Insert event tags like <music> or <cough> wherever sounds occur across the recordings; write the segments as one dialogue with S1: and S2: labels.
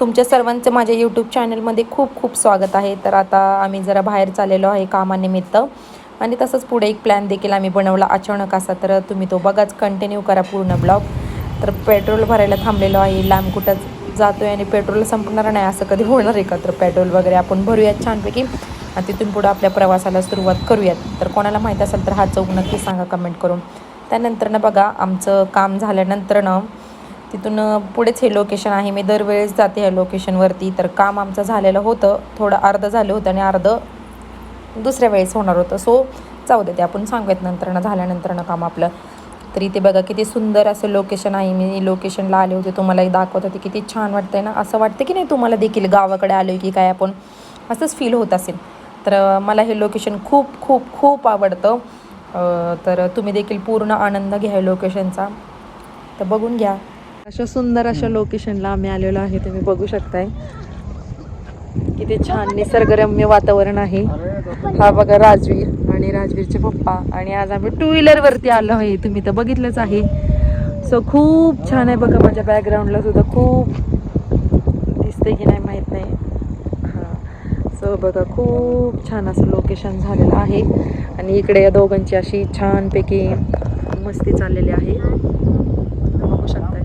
S1: तुमच्या सर्वांचं माझ्या यूट्यूब चॅनलमध्ये खूप खूप स्वागत आहे. तर आता आम्ही जरा बाहेर चाललेलो आहे कामानिमित्त. आणि तसंच पुढे एक प्लॅन देखील आम्ही बनवला अचानक असा. तर तुम्ही तो बघाच कंटिन्यू करा पूर्ण ब्लॉग तर पेट्रोल भरायला थांबलेलो आहे. लांब कुठं जातो आहे आणि पेट्रोल संपणार नाही असं कधी होणार आहे का? तर पेट्रोल वगैरे आपण भरूयात छानपैकी. आणि तिथून पुढं आपल्या प्रवासाला सुरुवात करूयात. तर कोणाला माहीत असेल तर हा चौक नक्की सांगा कमेंट करून. त्यानंतर ना बघा आमचं काम झाल्यानंतर ना तिथून पुढेच हे लोकेशन आहे. मी दरवेळेस जाते ह्या लोकेशनवरती तर काम आमचं झालेलं होतं. थोडं अर्धं झालं होतं आणि अर्धं दुसऱ्या वेळेस होणार होतं. सो जाऊ दे ते आपण सांगूयात नंतर ना झाल्यानंतर ना काम आपलं. तर इथे बघा किती सुंदर असं लोकेशन आहे. मी लोकेशनला आले होते. तुम्हाला एक दाखवत होते. किती छान वाटतंय ना? असं वाटतं की नाही तुम्हाला देखील गावाकडे आलो की काय आपण? असंच फील होत असेल. तर मला हे लोकेशन खूप खूप खूप आवडतं. तर तुम्ही देखील पूर्ण आनंद घ्या लोकेशनचा तर बघून घ्या. अशा सुंदर अशा लोकेशनला आम्ही आलेलो आहे तुम्ही बघू शकताय. किती छान निसर्गरम्य वातावरण आहे. हा बघा राजवीर आणि राजवीरचे पप्पा. आणि आज आम्ही टू व्हीलर वरती आलो आहे. तुम्ही तर बघितलंच आहे. सो खूप छान आहे बघा माझ्या बॅकग्राऊंडला सुद्धा खूप दिसते की नाही माहीत नाही. हां. सो बघा खूप छान असं लोकेशन झालेलं आहे. आणि इकडे या दोघांची अशी छानपैकी मस्ती चाललेली आहे बघू शकताय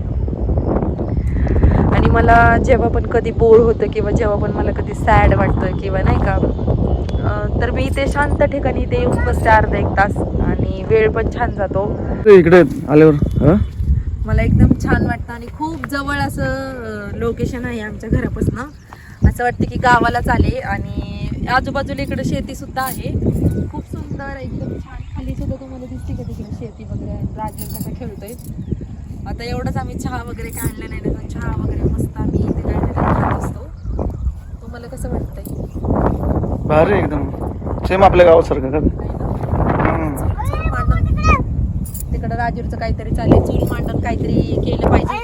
S1: आणि मला जेव्हा पण कधी बोर होतं किंवा जेव्हा पण मला कधी सॅड वाटतं किंवा नाही का तर मी इथे शांत ठिकाणी इथे येऊन बसते अर्धा एक तास आणि वेळ पण छान जातो.
S2: इकडे आल्यावर
S1: मला एकदम छान वाटतं आणि खूप जवळ असं लोकेशन आहे आमच्या घरापासून. असं वाटतं की गावालाच आले आणि आजूबाजूला इकडे शेती सुद्धा आहे. खूप सुंदर एकदम छान. खाली सुद्धा तुम्हाला दिसते का तिकडे शेती वगैरे? राजवीर कसा खेळतोय आता एवढंच आम्ही चहा वगैरे काय आणलं नाही ना चहा वगैरे मस्त आम्ही इथे काय खात असतो. तुम्हाला कसं वाटतंय?
S2: भारी एकदम. सेम आपल्या गावासारखं का?
S1: तिकडं राजूरचं काहीतरी चालेल चूल मांडण काहीतरी केलं पाहिजे.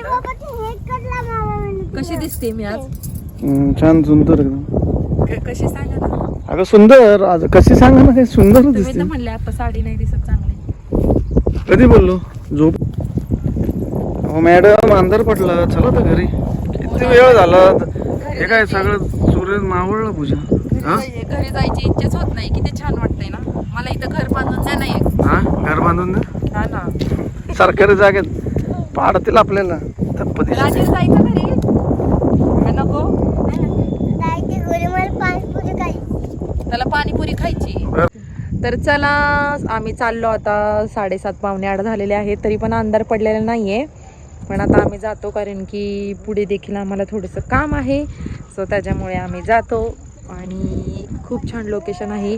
S1: कशी दिसते मी आज?
S2: छान सुंदर एकदम.
S1: कशी सांगा ना?
S2: अगं सुंदर. आज कशी सांगा ना काही सुंदर
S1: म्हणले आता साडी नाही दिसत चांगली.
S2: कधी बोललो? झोप हो मॅडम अंधार पडला. चला तर घरी. किती वेळ झाला? हे काय सगळं सूर्य मावळला पूजा? हा?
S1: घरी घरी जायची इच्छाच होत नाही. किती छान वाटतंय ना? मला इथं घर बांधून द्या नाही
S2: हा? घर बांधून दे
S1: हा ना.
S2: सरकारी जागेत. पाडतील आपल्याला. तप्पती
S1: राजीव जायचं घरी? का नको? त्याला पाणीपुरी खायची. तर चला आम्ही चाललो आता. साडेसात पावणे आठ झालेले आहेत तरी पण अंधार पडलेला नाही आहे पण आता आम्ही जातो कारण की पुढे देखील आम्हाला थोडंसं काम आहे. सो त्याच्यामुळे आम्ही जातो आणि खूप छान लोकेशन आहे.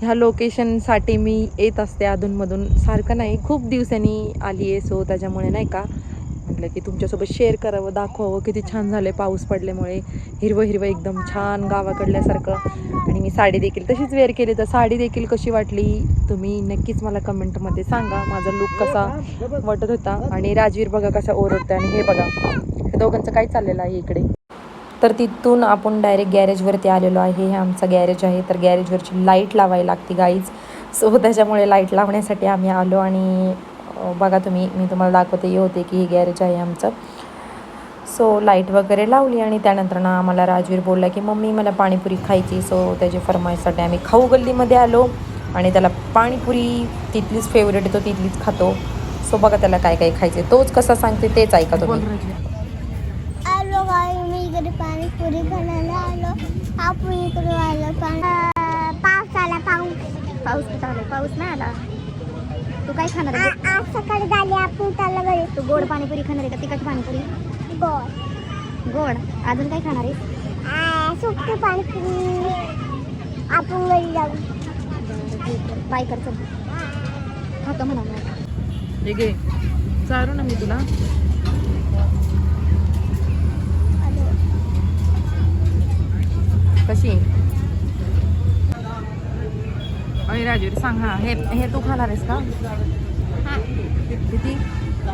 S1: ह्या लोकेशनसाठी मी येत असते अधूनमधून. सारखं नाही खूप दिवसांनी आली आहे सो त्याच्यामुळे नाही का म्हटलं की तुमच्यासोबत शेअर करावं दाखवावं किती छान झालं आहे पाऊस पडल्यामुळे. हिरवं हिरवं एकदम छान गावाकडल्यासारखं. आणि मी साडी देखील तशीच वेअर केली. तर साडी देखील कशी वाटली? तुम्ही नक्कीच मला कमेंटमध्ये सांगा. माझा लुक कसा वाटत होता? आणि राजवीर बघा कसा ओरडतं आणि हे बघा. हे दोघांचं काय चाललेलं आहे इकडे? तर तिथून आपण डायरेक्ट गॅरेजवरती आलेलो आहे. हे आमचं गॅरेज आहे. तर गॅरेजवरची लाइट लावायला लागते गाईज सो त्याच्यामुळे लाइट लावण्यासाठी आम्ही आलो आणि बघा तुम्ही मी तुम्हाला दाखवते. हे होते की हे गॅरेज आहे आमचं. सो लाइट वगैरे लावली आणि त्यानंतर ना आम्हाला राजवीर बोलला की मम्मी मला पाणीपुरी खायची सो त्याची फरमाईसाठी आम्ही खाऊ गल्लीमध्ये आलो आणि त्याला पाणीपुरी तिथलीच फेवरेट तो तिथलीच खातो. सो बघा त्याला काय काय खायचे तोच कसा सांगते तेच ऐका
S3: आलो इकडे पाणीपुरी खायला आलो. आपण इकडे आलो पाणी पाऊस आला पाऊस.
S4: पाऊस आलाय? पाऊस नाही आला? तू काय खाणार
S3: आज सकाळी झाली आपण त्याला घरी.
S4: तू गोड पाणीपुरी खाणार आहे का? तिखट पाणीपुरी?
S3: गोड.
S4: गोड. अजून काय खाणार आहे
S3: आ, सुकटी पाणीपुरी आपण घरी जाऊ.
S4: बाय कर चल. खातो म्हणा मग.
S1: हे घे. चारू ना मी तुला. कशी? अरे राजवीर सांग हा. हे हे तू खाणार आहेस का? किती?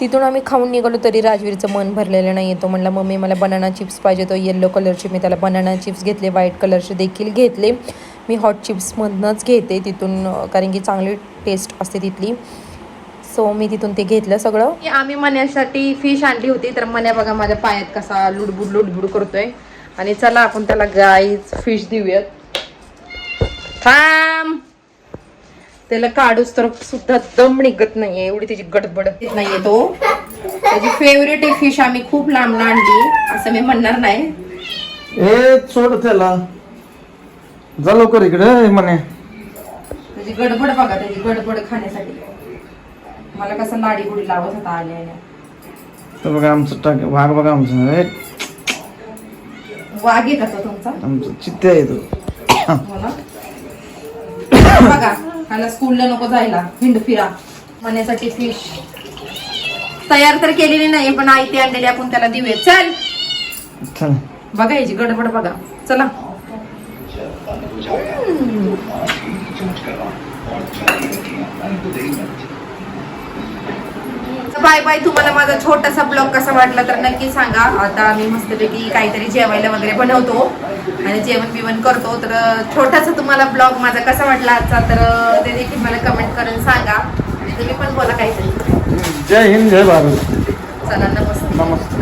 S1: तिथून आम्ही खाऊन निघालो तरी राजवीरचं मन भरलेलं नाही तो म्हणला मम्मी मला बनाना चिप्स पाहिजे. तो येल्लो कलरचे मी त्याला बनाना चिप्स घेतले व्हाईट कलरचे देखील घेतले. मी हॉट चिप्समधनंच घेते तिथून कारण की चांगली टेस्ट असते तिथली. सो मी तिथून ते घेतलं सगळं. आम्ही मण्यासाठी फिश आणली होती तर मण्या बघा माझ्या पायात कसा लुडबुड लुडबुड करतोय. आणि चला आपण त्याला गाईच फिश देऊयात. थांब! त्याला काढूच तर सुद्धा दम निघत नाहीये एवढी त्याची गडबड नाहीये तो. त्याची फेवरेट फिश आम्ही खूप लांब आणली असं मी म्हणणार नाही.
S2: ए सोड त्याला. जा लवकर इकडे म्हणे.
S1: त्याची गडबड बघा त्याची गडबड खाण्यासाठी. मला कसं लाडी गुडी लावत होता आल्या आल्या.
S2: तर बघा आमचं टाक वाघ बघा आमचं ए,
S1: वाघ आहे का तो तुमचा?
S2: आमचं चित्ते आहे तो.
S1: हो ना? <coughs> बघा. त्याला स्कूलला नको जायला हिंड फिरा मण्यासाठी फिश तयार तर केलेली नाही पण आई ती आणलेली आपण त्याला देऊया. चल!
S2: चल.
S1: बघा याची गडबड बघा. चला. बाय बाय तुम्हाला माझा छोटासा ब्लॉग कसा वाटला तर नक्की सांगा. आता आम्ही मस्तपैकी काहीतरी जेवायला वगैरे बनवतो आणि जेवण बिवण करतो. तर छोटासा तुम्हाला ब्लॉग माझा कसा वाटला आजचा तर ते देखील मला कमेंट करून सांगा. आणि तुम्ही पण बोला काहीतरी.
S2: जय हिंद जय भारत.
S1: चला नमस्ते.
S2: नमस्ते.